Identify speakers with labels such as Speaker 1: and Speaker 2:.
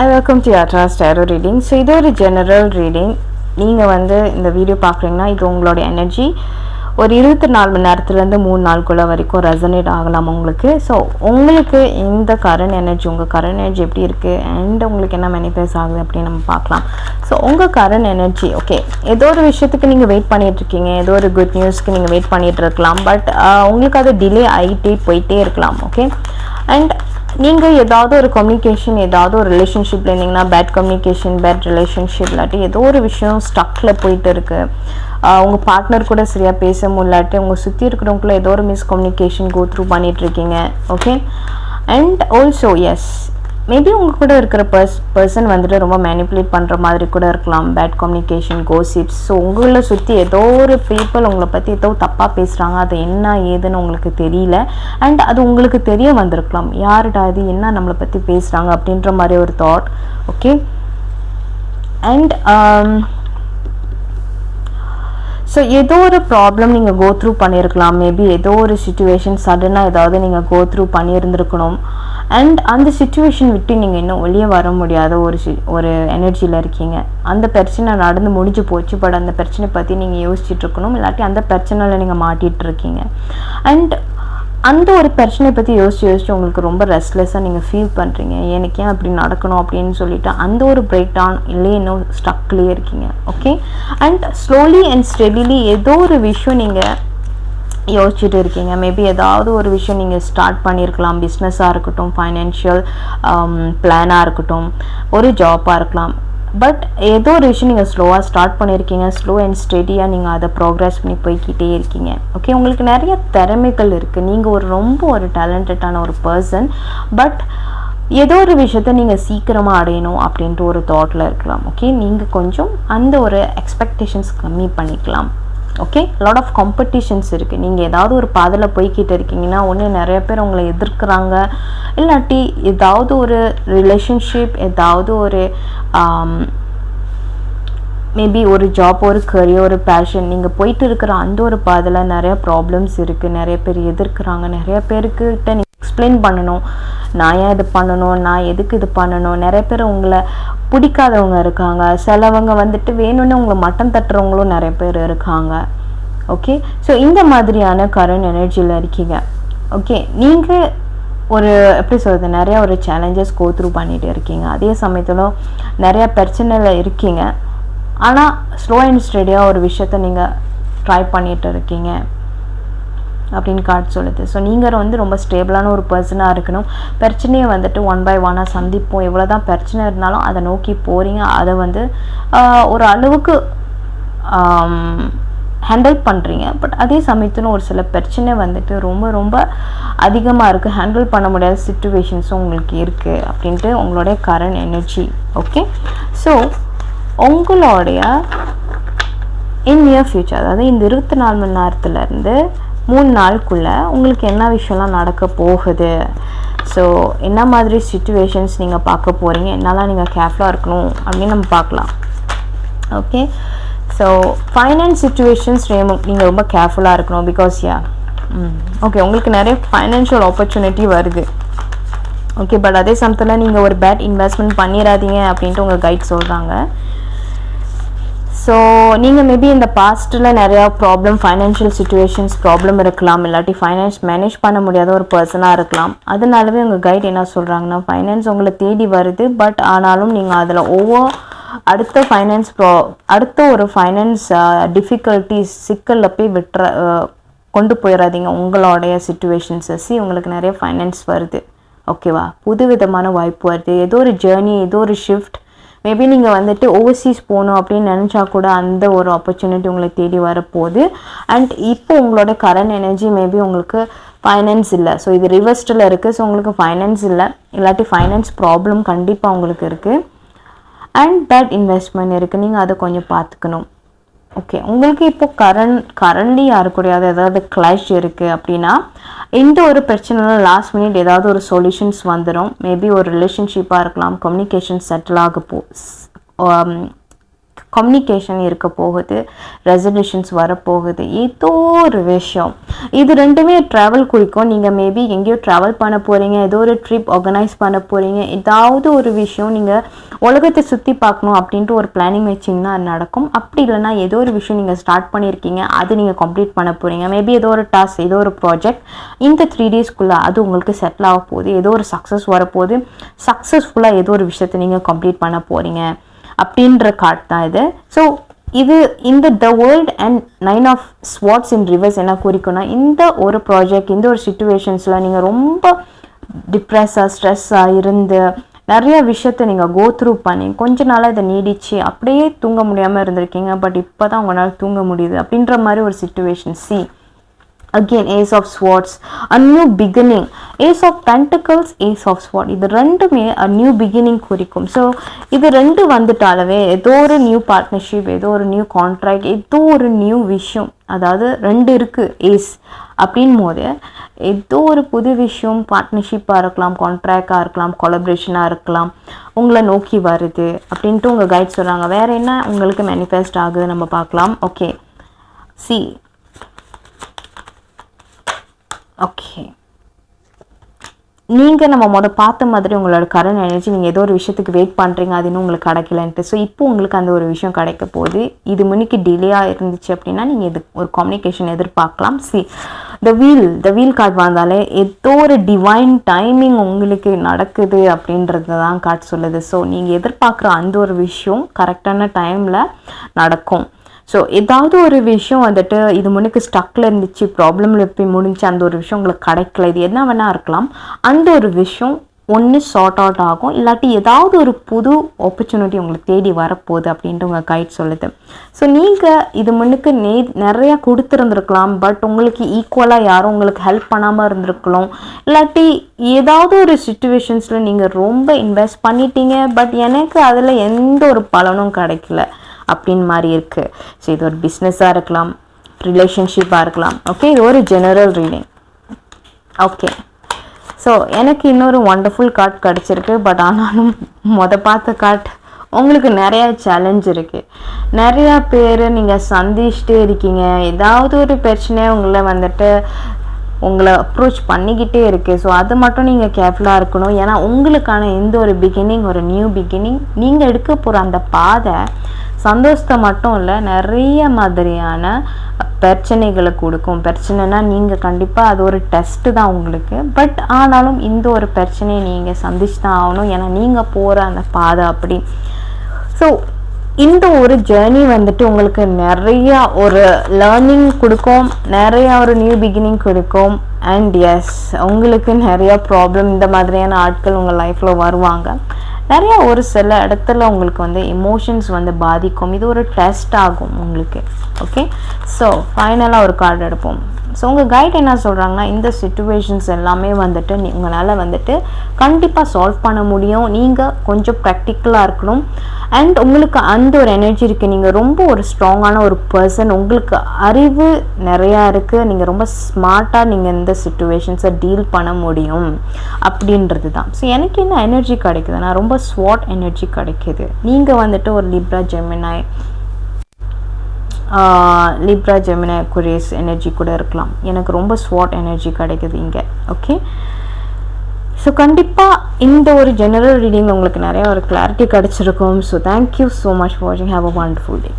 Speaker 1: I welcome to Yatra tarot reading so இது ஒரு general reading நீங்கள் வந்து இந்த வீடியோ பார்க்குறீங்கன்னா இது உங்களோட எனர்ஜி ஒரு இருபத்தி நாலு மணி நேரத்துலேருந்து மூணு நாளுக்குள்ள வரைக்கும் ரெசனேட் ஆகலாம் உங்களுக்கு. ஸோ உங்களுக்கு இந்த கரண்ட் எனர்ஜி உங்கள் கரண்ட் எனர்ஜி எப்படி இருக்குது அண்ட் உங்களுக்கு என்ன மேனிஃபெஸ்ட் ஆகுது அப்படின்னு நம்ம பார்க்கலாம். ஸோ உங்கள் கரண்ட் எனர்ஜி ஓகே ஏதோ ஒரு விஷயத்துக்கு நீங்கள் வெயிட் பண்ணிகிட்ருக்கீங்க இருக்கீங்க. ஏதோ ஒரு குட் நியூஸ்க்கு நீங்கள் வெயிட் பண்ணிகிட்டு இருக்கலாம். பட் உங்களுக்கு அது டிலே ஆகிட்டே போயிட்டே இருக்கலாம் ஓகே அண்ட் நீங்கள் ஏதாவது ஒரு கம்யூனிகேஷன் ஏதாவது ஒரு ரிலேஷன்ஷிப்பில் இருந்தீங்கன்னா பேட் கம்யூனிகேஷன் பேட் ரிலேஷன்ஷிப் இல்லாட்டி ஏதோ ஒரு விஷயம் ஸ்டக்கில் போயிட்டு இருக்குது உங்கள் பார்ட்னர் கூட சரியாக பேச முடியலாட்டி உங்கள் சுற்றி இருக்கிறவங்களுக்குள்ள ஏதோ ஒரு மிஸ்கம்யூனிகேஷன் கோ த்ரூ பண்ணிகிட்ருக்கீங்க இருக்கீங்க. Okay and also yes maybe உங்கள் கூட இருக்கிற பர்ஸ் பர்சன் வந்துட்டு ரொம்ப மேனிப்புலேட் பண்ணுற மாதிரி கூட இருக்கலாம். பேட் கம்யூனிகேஷன் கோசிப்ஸ் ஸோ உங்களை சுற்றி ஏதோ ஒரு பீப்புள் உங்களை பற்றி ஏதோ தப்பாக பேசுகிறாங்க அது என்ன ஏதுன்னு உங்களுக்கு தெரியல. அண்ட் அது உங்களுக்கு தெரிய வந்திருக்கலாம். யாருடா இது? என்ன நம்மளை பற்றி பேசுகிறாங்க அப்படின்ற மாதிரி ஒரு தாட் ஓகே அண்ட் ஸோ ஏதோ ஒரு ப்ராப்ளம் நீங்கள் கோ த்ரூ பண்ணியிருக்கலாம் மேபி ஏதோ ஒரு சுச்சுவேஷன் சடனாக ஏதாவது நீங்கள் கோ த்ரூ பண்ணியிருந்திருக்கணும். அண்ட் அந்த சுச்சுவேஷன் விட்டு நீங்கள் இன்னும் வெளியே வர முடியாத ஒரு ஒரு எனர்ஜியில் இருக்கீங்க. அந்த பிரச்சனை நடந்து முடிஞ்சு போச்சு. பட் அந்த பிரச்சனை பற்றி நீங்கள் யோசிச்சுட்டு இருக்கணும். இல்லாட்டி அந்த பிரச்சனையில் நீங்கள் மாட்டிகிட்டு இருக்கீங்க. அண்ட் அந்த ஒரு பிரச்சனையை பற்றி யோசிச்சு யோசிச்சு உங்களுக்கு ரொம்ப ரெஸ்ட்லெஸ்ஸாக நீங்கள் ஃபீல் பண்ணுறீங்க எனக்கு ஏன் அப்படி நடக்கணும் அப்படின்னு சொல்லிட்டு அந்த ஒரு பிரேக் டவுன் இல்லையே இன்னும் ஸ்டக்லேயே இருக்கீங்க. Okay and slowly and steadily ஏதோ ஒரு விஷயம் நீங்கள் யோசிச்சுட்டு இருக்கீங்க. மேபி ஏதாவது ஒரு விஷயம் நீங்கள் ஸ்டார்ட் பண்ணியிருக்கலாம் பிஸ்னஸாக இருக்கட்டும் ஃபைனான்ஷியல் பிளானாக um, இருக்கட்டும் ஒரு ஜாப்பாக இருக்கலாம். பட் ஏதோ ஒரு விஷயம் நீங்கள் ஸ்லோவாக ஸ்டார்ட் பண்ணியிருக்கீங்க ஸ்லோ அண்ட் ஸ்டெடியாக நீங்கள் அதை ப்ரோக்ரஸ் பண்ணி போய்கிட்டே இருக்கீங்க. ஓகே உங்களுக்கு நிறைய திறமைகள் இருக்குது நீங்கள் ஒரு ரொம்ப ஒரு டேலண்டடான ஒரு பர்சன் பட் ஏதோ ஒரு விஷயத்த நீங்கள் சீக்கிரமாக அடையணும் அப்படின்ட்டு ஒரு தாட்டில் இருக்கலாம். ஓகே நீங்கள் கொஞ்சம் அந்த ஒரு எக்ஸ்பெக்டேஷன்ஸ் கம்மி பண்ணிக்கலாம். ஓகே லாட் ஆஃப் காம்படிஷன்ஸ் இருக்குது நீங்கள் ஏதாவது ஒரு பாதையில் போய்கிட்டு இருக்கீங்கன்னா ஒன்று நிறைய பேர் உங்களை எதிர்க்கிறாங்க. இல்லாட்டி ஏதாவது ஒரு ரிலேஷன்ஷிப் ஏதாவது ஒரு மேபி ஒரு ஜாப் ஒரு கரியர் ஒரு பேஷன் நீங்கள் போயிட்டு இருக்கிற அந்த ஒரு பாதையில் நிறைய ப்ராப்ளம்ஸ் இருக்குது நிறைய பேர் எதிர்க்கிறாங்க. நிறைய பேருக்கிட்ட நீங்கள் எக்ஸ்பிளைன் பண்ணணும். நான் ஏன் இது பண்ணணும்? நான் எதுக்கு இது பண்ணணும்? நிறைய பேர் உங்களை பிடிக்காதவங்க இருக்காங்க. சிலவங்க வந்துட்டு வேணும்னு உங்களை மட்டம் தட்டுறவங்களும் நிறைய பேர் இருக்காங்க. ஓகே ஸோ இந்த மாதிரியான கரண்ட் எனர்ஜியில் இருக்கீங்க. ஓகே நீங்கள் ஒரு எப்படி சொல்கிறது நிறையா ஒரு சேலஞ்சஸ் கோ த்ரூ பண்ணிகிட்டு இருக்கீங்க. அதே சமயத்தில் நிறையா பிரச்சனையில் இருக்கீங்க. ஆனால் ஸ்லோ அண்ட் ஸ்டடியாக ஒரு விஷயத்த நீங்கள் ட்ரை பண்ணிகிட்டு இருக்கீங்க. அப்படின்னு கார்டு சொல்லுது. ஸோ நீங்கள் வந்து ரொம்ப ஸ்டேபிளான ஒரு பர்சனாக இருக்கணும். பிரச்சனையை வந்துட்டு ஒன் பை ஒன்னாக சந்திப்போம். எவ்வளோ தான் பிரச்சனை இருந்தாலும் அதை நோக்கி போகிறீங்க அதை வந்து ஒரு அளவுக்கு ஹேண்டில் பண்ணுறீங்க பட் அதே சமயத்தில் ஒரு சில பிரச்சனை வந்துட்டு ரொம்ப ரொம்ப அதிகமாக இருக்குது ஹேண்டில் பண்ண முடியாத சுச்சுவேஷன்ஸும் உங்களுக்கு இருக்குது அப்படின்ட்டு உங்களுடைய கரண்ட் எனர்ஜி ஓகே ஸோ உங்களுடைய இன் நியர் ஃப்யூச்சர் அதாவது இந்த இருபத்தி நாலு மணி நேரத்துலேருந்து மூணு நாளுக்குள்ளே உங்களுக்கு என்ன விஷயம்லாம் நடக்க போகுது? ஸோ என்ன மாதிரி சுச்சுவேஷன்ஸ் நீங்கள் பார்க்க போகிறீங்க என்னெல்லாம் நீங்கள் கேர்ஃபுல்லாக இருக்கணும்? அப்படின்னு நம்ம பார்க்கலாம். ஓகே ஸோ ஃபைனான்ஸ் சுச்சுவேஷன்ஸ் நீங்கள் ரொம்ப கேர்ஃபுல்லாக இருக்கணும் பிகாஸ் யா ஓகே உங்களுக்கு நிறைய ஃபைனான்ஷியல் ஆப்பர்ச்சுனிட்டி வருது. ஓகே பட் அதே சமயத்தில் நீங்கள் ஒரு பேட் இன்வெஸ்ட்மெண்ட் பண்ணிடாதீங்க அப்படின்ட்டு உங்கள் கைட் சொல்கிறாங்க ஸோ நீங்கள் மேபி இந்த பாஸ்ட்டில் நிறையா ப்ராப்ளம் ஃபைனான்ஷியல் சுச்சுவேஷன்ஸ் ப்ராப்ளம் இருக்கலாம். இல்லாட்டி ஃபைனான்ஸ் மேனேஜ் பண்ண முடியாத ஒரு பர்சனாக இருக்கலாம். அதனாலவே உங்கள் கைட் என்ன சொல்கிறாங்கன்னா ஃபைனான்ஸ் உங்களை தேடி வருது. பட் ஆனாலும் நீங்கள் அதில் ஒவ்வொரு அடுத்த ஃபைனான்ஸ் ப்ரா அடுத்த ஒரு ஃபைனான்ஸ் டிஃபிகல்ட்டிஸ் சிக்கலில் போய் விட்டுற கொண்டு போயிடாதீங்க உங்களுடைய சுச்சுவேஷன்ஸை சி உங்களுக்கு நிறைய ஃபைனான்ஸ் வருது. ஓகேவா புது விதமான வாய்ப்பு வருது. ஏதோ ஒரு ஜேர்னி ஏதோ ஒரு ஷிஃப்ட் மேபி நீங்கள் வந்துட்டு ஓவர்சீஸ் போகணும் அப்படின்னு நினச்சா கூட அந்த ஒரு ஆப்பர்ச்சுனிட்டி உங்களை தேடி வரப்போகுது. அண்ட் இப்போ உங்களோட கரண்ட் எனர்ஜி மேபி உங்களுக்கு ஃபைனான்ஸ் இல்லை. ஸோ இது ரிவர்ஸ்டில் இருக்குது ஸோ உங்களுக்கு ஃபைனான்ஸ் இல்லை. இல்லாட்டி ஃபைனான்ஸ் ப்ராப்ளம் கண்டிப்பாக உங்களுக்கு இருக்குது அண்ட் பேட் இன்வெஸ்ட்மெண்ட் இருக்குது நீங்கள் அதை கொஞ்சம் பார்த்துக்கணும். ஓகே உங்களுக்கு இப்போ கரண்ட் கரண்ட்லி யாருக்கூடையாவது ஏதாவது கிளாஷ் இருக்குது அப்படின்னா இந்த ஒரு பிரச்சனையில் லாஸ்ட் மினிட் ஏதாவது ஒரு சொல்யூஷன்ஸ் வந்துடும் மேபி ஒரு ரிலேஷன்ஷிப்பாக இருக்கலாம் கம்யூனிகேஷன் செட்டில் ஆக போ கம்யூனிகேஷன் இருக்க போகுது ரெசல்யூஷன்ஸ் வரப்போகுது. ஏதோ ஒரு விஷயம். இது ரெண்டுமே ட்ராவல் குறிக்கும். நீங்கள் மேபி எங்கேயோ ட்ராவல் பண்ண போகிறீங்க ஏதோ ஒரு ட்ரிப் ஆர்கனைஸ் பண்ண போகிறீங்க ஏதாவது ஒரு விஷயம் நீங்கள் உலகத்தை சுற்றி பார்க்கணும் அப்படின்ட்டு ஒரு பிளானிங் வச்சிங்கன்னா அது நடக்கும். அப்படி இல்லைன்னா ஏதோ ஒரு விஷயம் நீங்கள் ஸ்டார்ட் பண்ணியிருக்கீங்க அது நீங்கள் கம்ப்ளீட் பண்ண போகிறீங்க மேபி ஏதோ ஒரு டாஸ்க் ஏதோ ஒரு ப்ராஜெக்ட் இந்த த்ரீ டேஸ்க்குள்ளே அது உங்களுக்கு செட்டில் ஆக போகுது. ஏதோ ஒரு சக்ஸஸ் வரப்போகுது. சக்ஸஸ்ஃபுல்லாக ஏதோ ஒரு விஷயத்தை நீங்கள் கம்ப்ளீட் பண்ண போகிறீங்க அப்படின்ற கார்ட் தான் இது. ஸோ இது இந்த the world and nine of swords in reverse என்ன குறிக்கும்னா இந்த ஒரு ப்ராஜெக்ட் இந்த ஒரு சுச்சுவேஷன்ஸில் நீங்கள் ரொம்ப டிப்ரெஸ்ஸாக ஸ்ட்ரெஸ்ஸாக இருந்து நிறைய விஷயத்த நீங்கள் கோ த்ரூ பண்ணி கொஞ்ச நாளாக இதை நீடிச்சு அப்படியே தூங்க முடியாமல் இருந்திருக்கீங்க பட் இப்போ தான் உங்களால் தூங்க முடியுது அப்படின்ற மாதிரி ஒரு situation see again ace of swords a new beginning ace of pentacles ace of sword இது ரெண்டுமே நியூ பிகினிங் குறிக்கும். ஸோ இது ரெண்டு வந்துட்டாலவே ஏதோ ஒரு நியூ பார்ட்னர்ஷிப் ஏதோ ஒரு நியூ கான்ட்ராக்ட் ஏதோ ஒரு நியூ விஷயம் அதாவது ரெண்டு இருக்குது ஏஸ் அப்படின் போது ஏதோ ஒரு புது விஷயம் பார்ட்னர்ஷிப்பாக இருக்கலாம் கான்ட்ராக்டாக இருக்கலாம் கொலபரேஷனாக இருக்கலாம் உங்களை நோக்கி வருது அப்படின்ட்டு உங்கள் கைட் சொல்கிறாங்க வேறு என்ன உங்களுக்கு மேனிஃபெஸ்ட் ஆகுது நம்ம பார்க்கலாம். ஓகே சி ஓகே நீங்கள் நம்ம முத பார்த்த மாதிரி உங்களோட கரண்ட் எனர்ஜி நீங்கள் ஏதோ ஒரு விஷயத்துக்கு வெயிட் பண்ணுறீங்க அது இன்னும் உங்களுக்கு கிடைக்கலன்ட்டு. ஸோ இப்போ உங்களுக்கு அந்த ஒரு விஷயம் கிடைக்க போகுது. இது முன்னிக்கு டிலேயாக இருந்துச்சு அப்படின்னா நீங்கள் இது ஒரு கம்யூனிகேஷன் எதிர்பார்க்கலாம். See the wheel the wheel card வந்தாலே ஏதோ ஒரு டிவைன் டைமிங் உங்களுக்கு நடக்குது அப்படின்றது தான் கார்டு சொல்லுது. ஸோ நீங்கள் எதிர்பார்க்குற அந்த ஒரு விஷயம் கரெக்டான டைமில் நடக்கும். ஸோ ஏதாவது ஒரு விஷயம் வந்துட்டு இது முன்னுக்கு ஸ்டக்கில் இருந்துச்சு ப்ராப்ளமில் போய் முடிஞ்சு அந்த ஒரு விஷயம் உங்களுக்கு கிடைக்கல இது என்ன வேணால் இருக்கலாம். அந்த ஒரு விஷயம் ஒன்று ஷார்ட் அவுட் ஆகும். இல்லாட்டி ஏதாவது ஒரு புது ஆப்பர்ச்சுனிட்டி உங்களுக்கு தேடி வரப்போகுது அப்படின்ட்டு உங்கள் கைட் சொல்லுது. ஸோ நீங்கள் இது முன்னுக்கு நே நிறையா கொடுத்துருந்துருக்கலாம் பட் உங்களுக்கு ஈக்குவலாக யாரும் உங்களுக்கு ஹெல்ப் பண்ணாமல் இருந்திருக்கலாம். இல்லாட்டி ஏதாவது ஒரு சுச்சுவேஷன்ஸில் நீங்கள் ரொம்ப இன்வெஸ்ட் பண்ணிட்டீங்க பட் எனக்கு அதில் எந்த ஒரு பலனும் கிடைக்கல. அப்படின்னு மாதிரி இருக்குது ஸோ இது ஒரு பிஸ்னஸாக இருக்கலாம் ரிலேஷன்ஷிப்பாக இருக்கலாம். ஓகே இது ஒரு ஜெனரல் ரீடிங் ஓகே ஸோ எனக்கு இன்னொரு ஒண்டர்ஃபுல் கார்ட் கிடச்சிருக்கு பட் ஆனாலும் மொதல் பார்த்த கார்ட் உங்களுக்கு நிறையா சேலஞ்ச் இருக்குது நிறையா பேர் நீங்கள் சந்திச்சுட்டே இருக்கீங்க. ஏதாவது ஒரு பிரச்சனை உங்களை வந்துட்டு உங்களை அப்ரோச் பண்ணிக்கிட்டே இருக்குது ஸோ அது மட்டும் நீங்கள் கேர்ஃபுல்லாக இருக்கணும். ஏன்னா உங்களுக்கான எந்த ஒரு பிகினிங் ஒரு நியூ பிகினிங் நீங்கள் எடுக்க போகிற அந்த பாதை சந்தோஷத்தை மட்டும் இல்லை நிறைய மாதிரியான பிரச்சனைகளை கொடுக்கும். பிரச்சனைனா நீங்கள் கண்டிப்பாக அது ஒரு டெஸ்ட்டு தான் உங்களுக்கு. பட் ஆனாலும் இந்த ஒரு பிரச்சனையை நீங்கள் சந்திச்சு தான் ஆகணும். ஏன்னா நீங்கள் போகிற அந்த பாதை அப்படி. ஸோ இந்த ஒரு ஜேர்னி வந்துட்டு உங்களுக்கு நிறையா ஒரு லேர்னிங் கொடுக்கும் நிறையா ஒரு நியூ பிகினிங் கொடுக்கும். அண்ட் எஸ் உங்களுக்கு நிறையா ப்ராப்ளம் இந்த மாதிரியான ஆட்கள் உங்கள் லைஃப்பில் வருவாங்க. நிறையா ஒரு சில இடத்துல உங்களுக்கு வந்து எமோஷன்ஸ் வந்து பாதிக்கும். இது ஒரு டெஸ்ட் ஆகும் உங்களுக்கு. ஓகே ஸோ ஃபைனலாக ஒரு கார்டு எடுப்போம். ஸோ உங்கள் கைட் என்ன சொல்கிறாங்கன்னா இந்த சுச்சுவேஷன்ஸ் எல்லாமே வந்துட்டு நீ உங்களால் வந்துட்டு கண்டிப்பாக சால்வ் பண்ண முடியும். நீங்கள் கொஞ்சம் ப்ராக்டிக்கலாக இருக்கணும். அண்ட் உங்களுக்கு அந்த ஒரு எனர்ஜி இருக்குது நீங்கள் ரொம்ப ஒரு ஸ்ட்ராங்கான ஒரு பர்சன் உங்களுக்கு அறிவு நிறையா இருக்குது நீங்கள் ரொம்ப ஸ்மார்ட்டாக நீங்கள் இந்த சுச்சுவேஷன்ஸை டீல் பண்ண முடியும். அப்படின்றது தான். ஸோ எனக்கு என்ன எனர்ஜி கிடைக்குதுன்னா ரொம்ப ஸ்வாட் எனர்ஜி கிடைக்குது. நீங்கள் வந்துட்டு ஒரு லிப்ரா ஜெமினாய் லிப்ரா ஜெமினா குரேஸ் எனர்ஜி கூட இருக்கலாம். எனக்கு ரொம்ப ஸ்வாட் எனர்ஜி கிடைக்குது இங்கே. ஓகே ஸோ கண்டிப்பாக இந்த ஒரு ஜெனரல் ரீடிங் உங்களுக்கு நிறைய ஒரு கிளாரிட்டி கிடச்சிருக்கும். So thank you so much for வாட்சிங் ஹாவ் அ வண்டர்ஃபுல் டே